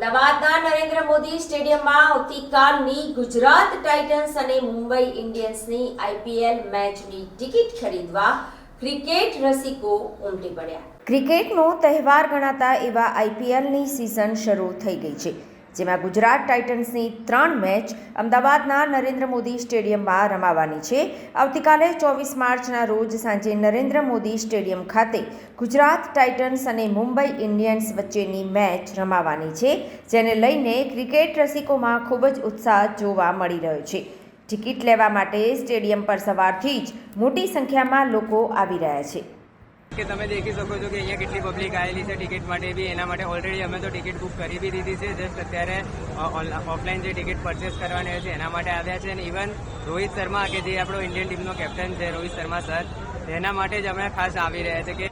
અમદાવાદના નરેન્દ્ર મોદી સ્ટેડિયમમાં આવતીકાલની ગુજરાત ટાઇટન્સ અને મુંબઈ ઇન્ડિયન્સની આઈપીએલ મેચની ટિકિટ ખરીદવા ક્રિકેટ રસિકો ઉમટી પડ્યા. ક્રિકેટનો તહેવાર ગણાતા એવા આઈપીએલની સિઝન શરૂ થઈ ગઈ છે. જેમાં ગુજરાત ટાઇટન્સની ત્રણ મેચ અમદાવાદના નરેન્દ્ર મોદી સ્ટેડિયમમાં રમાવાની છે. આવતીકાલે ચોવીસ માર્ચના રોજ સાંજે નરેન્દ્ર મોદી સ્ટેડિયમ ખાતે ગુજરાત ટાઇટન્સ અને મુંબઈ ઇન્ડિયન્સ વચ્ચેની મેચ રમાવાની છે, જેને લઈને ક્રિકેટ રસિકોમાં ખૂબ જ ઉત્સાહ જોવા મળી રહ્યો છે. ટિકિટ લેવા માટે સ્ટેડિયમ પર સવારથી જ મોટી સંખ્યામાં લોકો આવી રહ્યા છે. કે તમે દેખી શકો છો કે અહીંયા કેટલી પબ્લિક આવેલી છે ટિકિટ માટે બી. એના માટે ઓલરેડી અમે તો ટિકિટ બુક કરી બી દીધી છે. જસ્ટ અત્યારે ઓફલાઈન જે ટિકિટ પરચેસ કરવાની હોય છે, એના માટે આવ્યા છે. અને ઇવન રોહિત શર્મા, કે જે આપણો ઇન્ડિયન ટીમનો કેપ્ટન છે, રોહિત શર્મા સર તેના માટે જ અમે ખાસ આવી રહ્યા છે કે